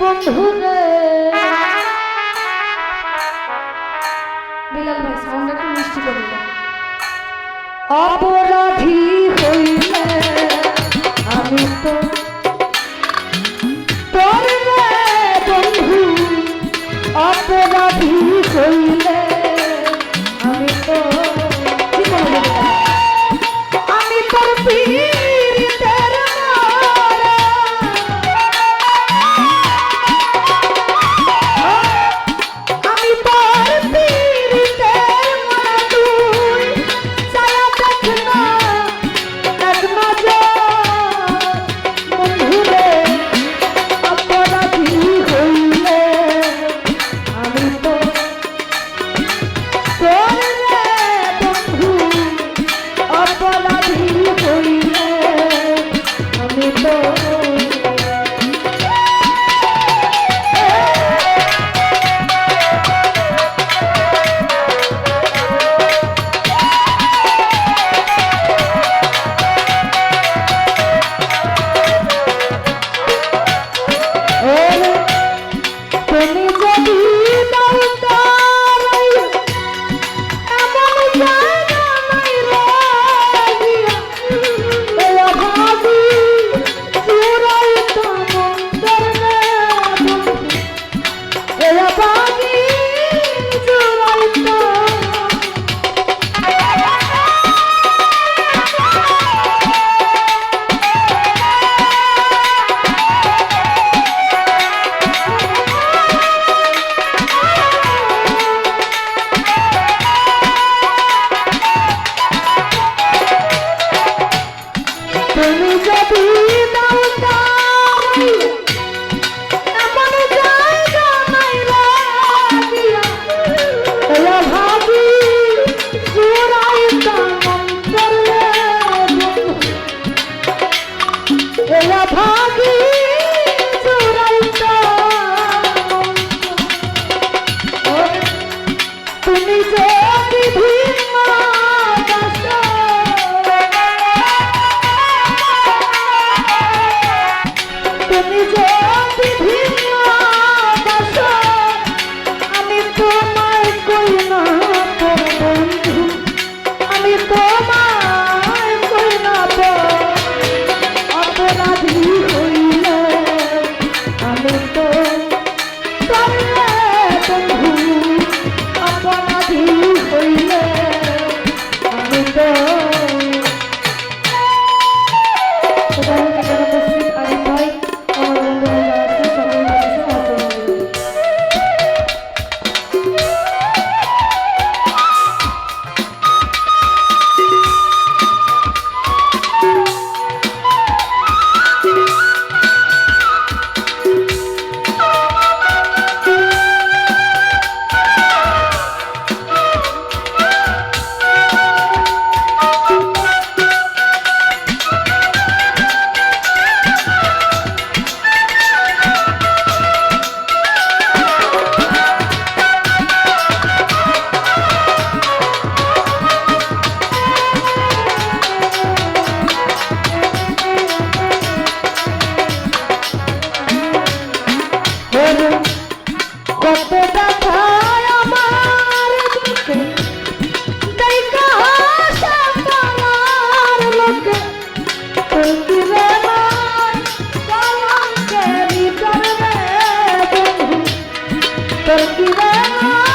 বন্ধু রে বিলাল ভাই সাউন্ডটা একটু মিষ্টি করে দাও। অপরাধী বইলে আমি তো তোর বন্ধু অপরাধী হইলে লাগে Oh!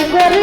I'm